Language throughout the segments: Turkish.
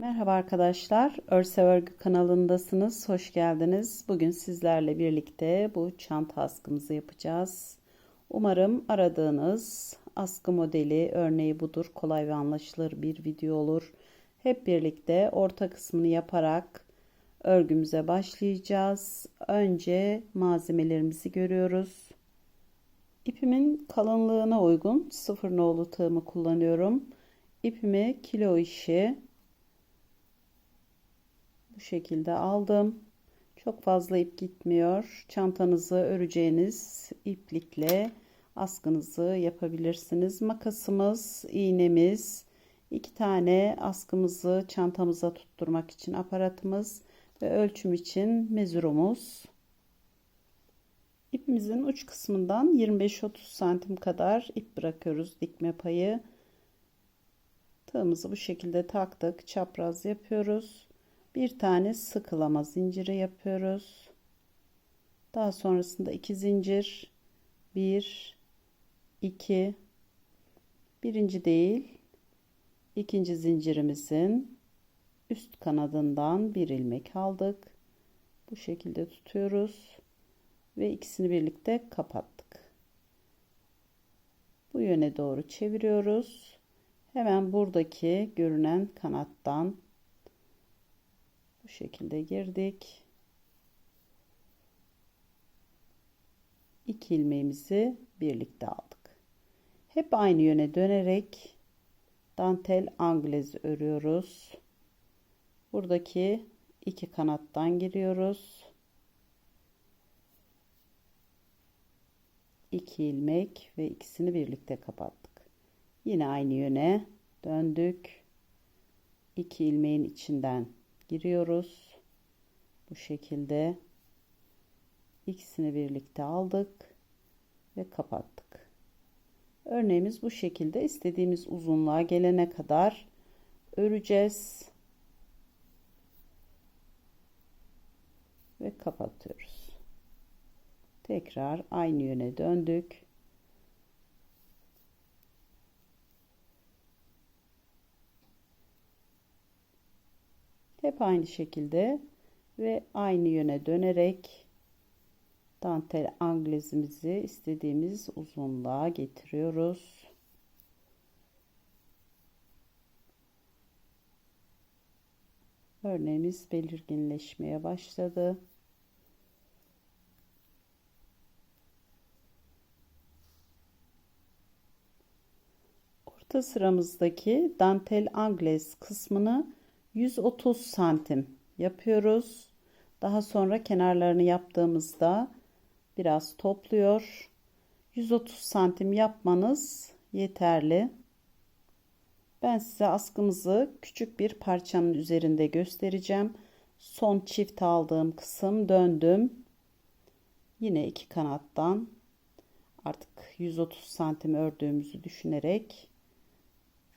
Merhaba arkadaşlar, Örse Örgü kanalındasınız. Hoş geldiniz. Bugün sizlerle birlikte bu çanta askımızı yapacağız. Umarım aradığınız askı modeli örneği budur. Kolay ve anlaşılır bir video olur. Hep birlikte orta kısmını yaparak örgümüze başlayacağız. Önce malzemelerimizi görüyoruz. İpimin kalınlığına uygun sıfır nolu tığımı kullanıyorum. İpimi kilo işi bu şekilde aldım. Çok fazla ip gitmiyor. Çantanızı öreceğiniz iplikle askınızı yapabilirsiniz. Makasımız, iğnemiz, iki tane askımızı çantamıza tutturmak için aparatımız ve ölçüm için mezurumuz. İpimizin uç kısmından 25-30 santim kadar ip bırakıyoruz dikme payı. Tığımızı bu şekilde taktık. Çapraz yapıyoruz bir tane sıkılama zinciri yapıyoruz. Daha sonrasında iki zincir, bir, iki, birinci değil, ikinci zincirimizin üst kanadından bir ilmek aldık. Bu şekilde tutuyoruz ve ikisini birlikte kapattık. Bu yöne doğru çeviriyoruz. Hemen buradaki görünen kanattan bu şekilde girdik. İki ilmeğimizi birlikte aldık. Hep aynı yöne dönerek dantel anglez örüyoruz. Buradaki iki kanattan giriyoruz. İki ilmek ve ikisini birlikte kapattık. Yine aynı yöne döndük. İki ilmeğin içinden giriyoruz. Bu şekilde ikisini birlikte aldık ve kapattık. Örneğimiz bu şekilde istediğimiz uzunluğa gelene kadar öreceğiz. Ve kapatıyoruz. Tekrar aynı yöne döndük. Hep aynı şekilde ve aynı yöne dönerek dantel anglezimizi istediğimiz uzunluğa getiriyoruz. Örneğimiz belirginleşmeye başladı. Orta sıramızdaki dantel anglez kısmını 130 santim yapıyoruz. Daha sonra kenarlarını yaptığımızda biraz topluyor. 130 santim yapmanız yeterli. Ben size askımızı küçük bir parçanın üzerinde göstereceğim. Son çift aldığım kısım döndüm. Yine iki kanattan artık 130 santim ördüğümüzü düşünerek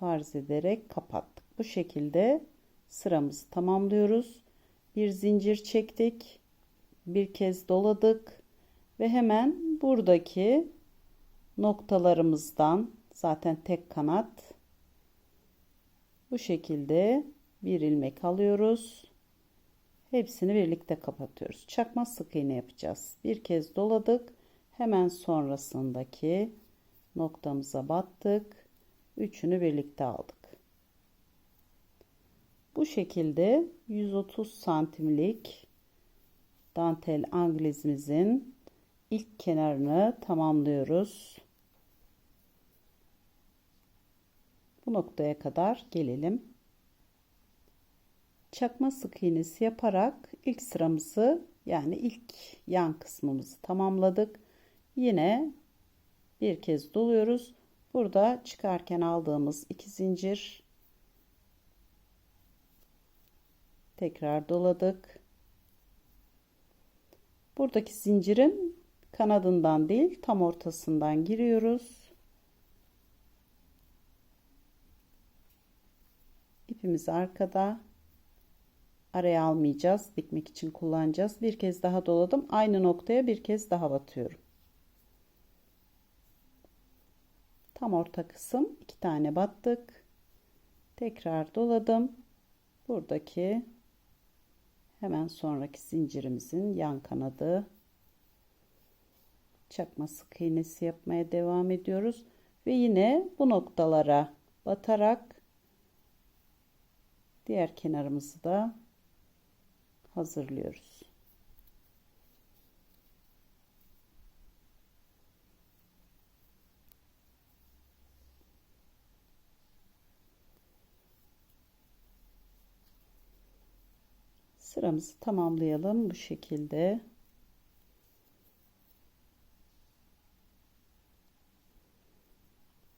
farz ederek kapattık. Bu şekilde sıramızı tamamlıyoruz. Bir zincir çektik. Bir kez doladık ve hemen buradaki noktalarımızdan zaten tek kanat bu şekilde bir ilmek alıyoruz. Hepsini birlikte kapatıyoruz. Çakma sık iğne yapacağız. Bir kez doladık. Hemen sonrasındaki noktamıza battık. Üçünü birlikte aldık. Bu şekilde 130 santimlik dantel anglizimizin ilk kenarını tamamlıyoruz. Bu noktaya kadar gelelim. Çakma sık iğnesi yaparak ilk sıramızı yani ilk yan kısmımızı tamamladık. Yine bir kez doluyoruz. Burada çıkarken aldığımız iki zincir tekrar doladık. Buradaki zincirin kanadından değil tam ortasından giriyoruz. İpimiz arkada. Araya almayacağız. Dikmek için kullanacağız. Bir kez daha doladım. Aynı noktaya bir kez daha batıyorum. Tam orta kısım iki tane battık. Tekrar doladım buradaki hemen sonraki zincirimizin yan kanadı çakma sık iğnesi yapmaya devam ediyoruz ve yine bu noktalara batarak diğer kenarımızı da hazırlıyoruz. Sıramızı tamamlayalım bu şekilde.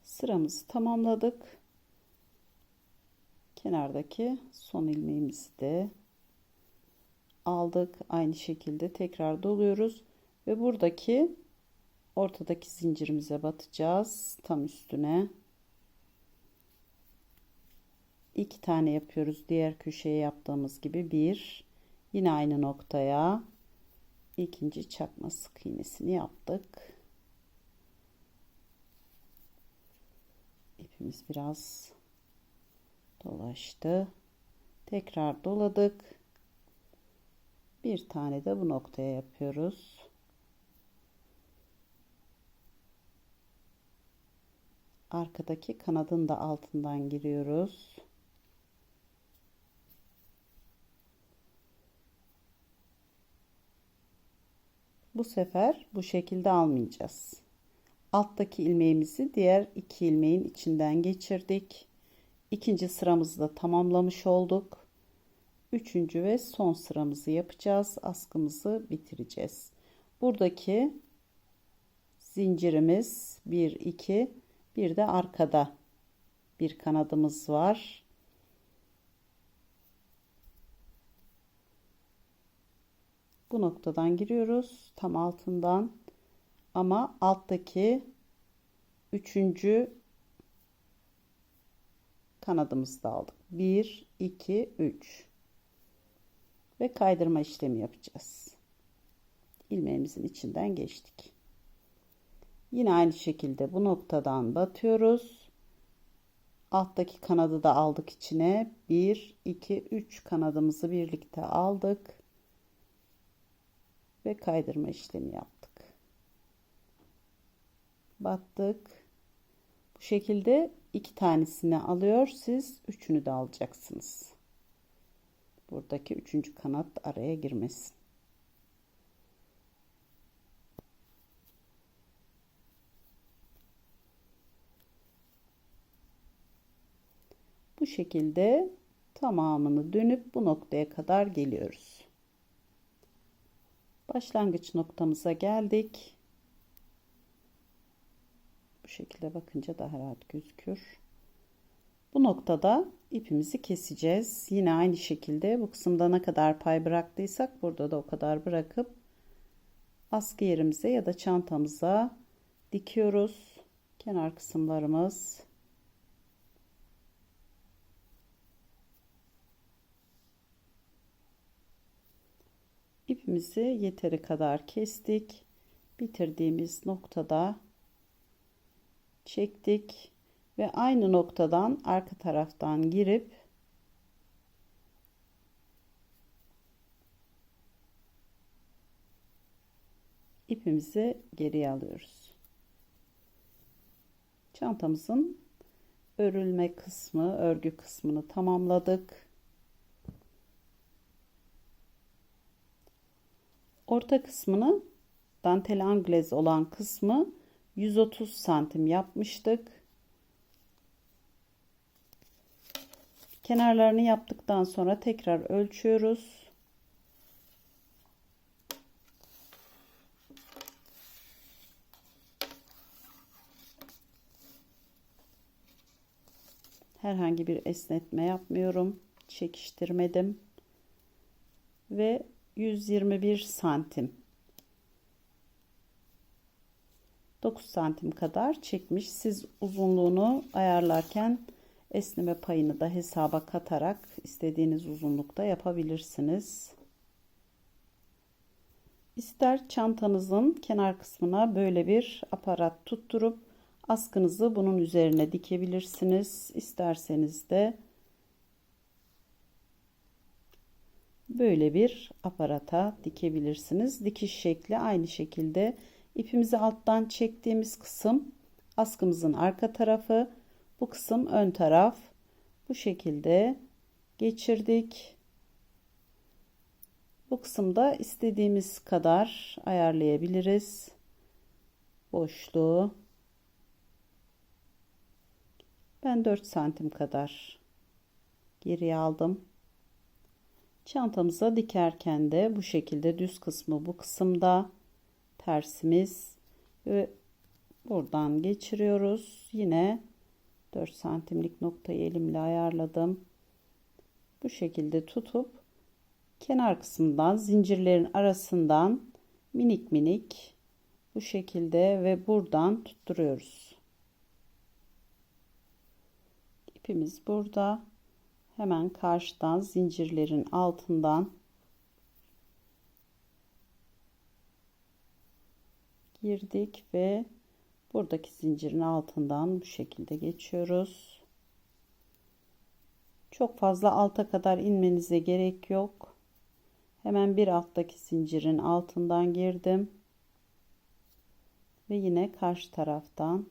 Sıramızı tamamladık. Kenardaki son ilmeğimizi de aldık. Aynı şekilde tekrar doluyoruz ve buradaki ortadaki zincirimize batacağız tam üstüne. İki tane yapıyoruz. Diğer köşeye yaptığımız gibi bir. Yine aynı noktaya ikinci çakma sık iğnesini yaptık. İpimiz biraz dolaştı. Tekrar doladık. Bir tane de bu noktaya yapıyoruz. Arkadaki kanadın da altından giriyoruz Bu sefer bu şekilde almayacağız. Alttaki ilmeğimizi diğer iki ilmeğin içinden geçirdik. İkinci sıramızı da tamamlamış olduk. Üçüncü ve son sıramızı yapacağız. Askımızı bitireceğiz. Buradaki zincirimiz 1 2 bir de arkada bir kanadımız var. Bu noktadan giriyoruz tam altından. Ama alttaki üçüncü kanadımızı da aldık. 1 2 3 ve kaydırma işlemi yapacağız. İlmeğimizin içinden geçtik. Yine aynı şekilde bu noktadan batıyoruz. Alttaki kanadı da aldık içine. 1 2 3 kanadımızı birlikte aldık ve kaydırma işlemi yaptık. Battık. Bu şekilde iki tanesini alıyor. Siz üçünü de alacaksınız. Buradaki üçüncü kanat araya girmesin. Bu şekilde tamamını dönüp bu noktaya kadar geliyoruz başlangıç noktamıza geldik. Bu şekilde bakınca daha rahat gözüküyor. Bu noktada ipimizi keseceğiz. Yine aynı şekilde bu kısımda ne kadar pay bıraktıysak burada da o kadar bırakıp askı yerimize ya da çantamıza dikiyoruz. Kenar kısımlarımız ipimizi yeteri kadar kestik. Bitirdiğimiz noktada çektik ve aynı noktadan arka taraftan girip ipimizi geriye alıyoruz. Çantamızın örülme kısmı, örgü kısmını tamamladık. Orta kısmını dantel anglez olan kısmı 130 santim yapmıştık. Kenarlarını yaptıktan sonra tekrar ölçüyoruz. Herhangi bir esnetme yapmıyorum. Çekiştirmedim. Ve 121 santim 9 santim kadar çekmiş. Siz uzunluğunu ayarlarken esneme payını da hesaba katarak istediğiniz uzunlukta yapabilirsiniz. İster çantanızın kenar kısmına böyle bir aparat tutturup askınızı bunun üzerine dikebilirsiniz. İsterseniz de böyle bir aparata dikebilirsiniz. Dikiş şekli aynı şekilde ipimizi alttan çektiğimiz kısım askımızın arka tarafı, bu kısım ön taraf. Bu şekilde geçirdik. Bu kısımda istediğimiz kadar ayarlayabiliriz. Boşluğu. Ben 4 santim kadar geriye aldım. Çantamıza dikerken de bu şekilde düz kısmı bu kısımda tersimiz ve buradan geçiriyoruz. Yine 4 santimlik noktayı elimle ayarladım. Bu şekilde tutup kenar kısmından zincirlerin arasından minik minik bu şekilde ve buradan tutturuyoruz. İpimiz burada. Hemen karşıdan zincirlerin altından girdik ve buradaki zincirin altından bu şekilde geçiyoruz. Çok fazla alta kadar inmenize gerek yok. Hemen bir alttaki zincirin altından girdim. Ve yine karşı taraftan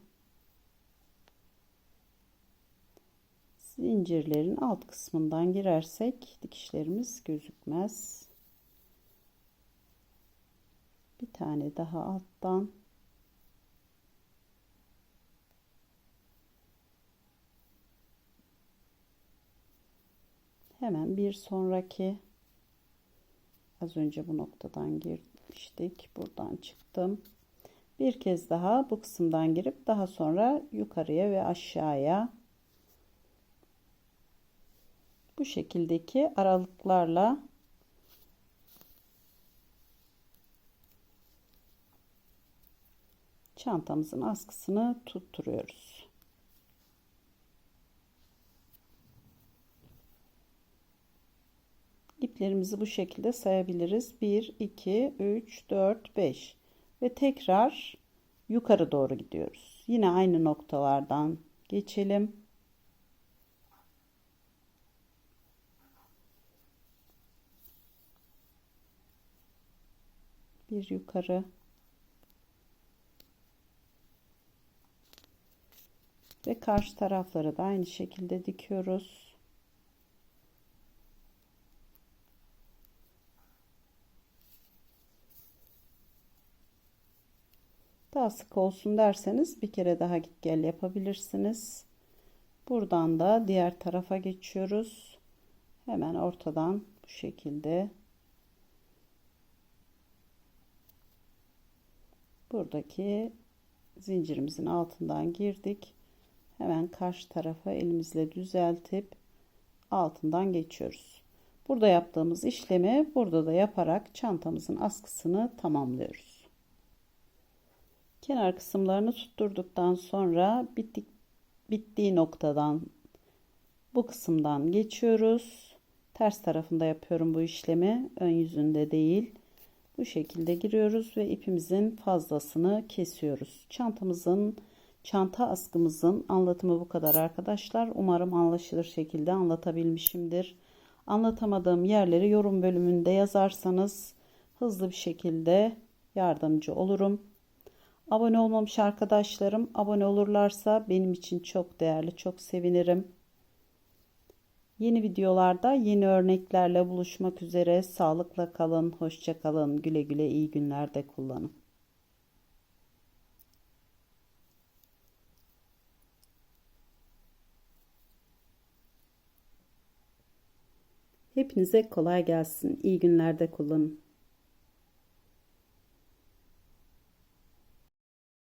zincirlerin alt kısmından girersek dikişlerimiz gözükmez. Bir tane daha alttan. Hemen bir sonraki. Az önce bu noktadan girmiştik buradan çıktım. Bir kez daha bu kısımdan girip daha sonra yukarıya ve aşağıya bu şekildeki aralıklarla çantamızın askısını tutturuyoruz. İplerimizi bu şekilde sayabiliriz. 1, 2, 3, 4, 5 ve tekrar yukarı doğru gidiyoruz. Yine aynı noktalardan geçelim. Bir yukarı ve karşı tarafları da aynı şekilde dikiyoruz. Daha sık olsun derseniz bir kere daha git gel yapabilirsiniz. Buradan da diğer tarafa geçiyoruz. Hemen ortadan bu şekilde buradaki zincirimizin altından girdik. Hemen karşı tarafa elimizle düzeltip altından geçiyoruz. Burada yaptığımız işlemi burada da yaparak çantamızın askısını tamamlıyoruz. Kenar kısımlarını tutturduktan sonra bittik, bittiği noktadan bu kısımdan geçiyoruz. Ters tarafında yapıyorum bu işlemi. Ön yüzünde değil. Bu şekilde giriyoruz ve ipimizin fazlasını kesiyoruz. Çantamızın çanta askımızın anlatımı bu kadar arkadaşlar. Umarım anlaşılır şekilde anlatabilmişimdir. Anlatamadığım yerleri yorum bölümünde yazarsanız hızlı bir şekilde yardımcı olurum. Abone olmamış arkadaşlarım abone olurlarsa benim için çok değerli, çok sevinirim. Yeni videolarda yeni örneklerle buluşmak üzere. Sağlıkla kalın, hoşça kalın, güle güle iyi günlerde kullanın. Hepinize kolay gelsin. İyi günlerde kullanın.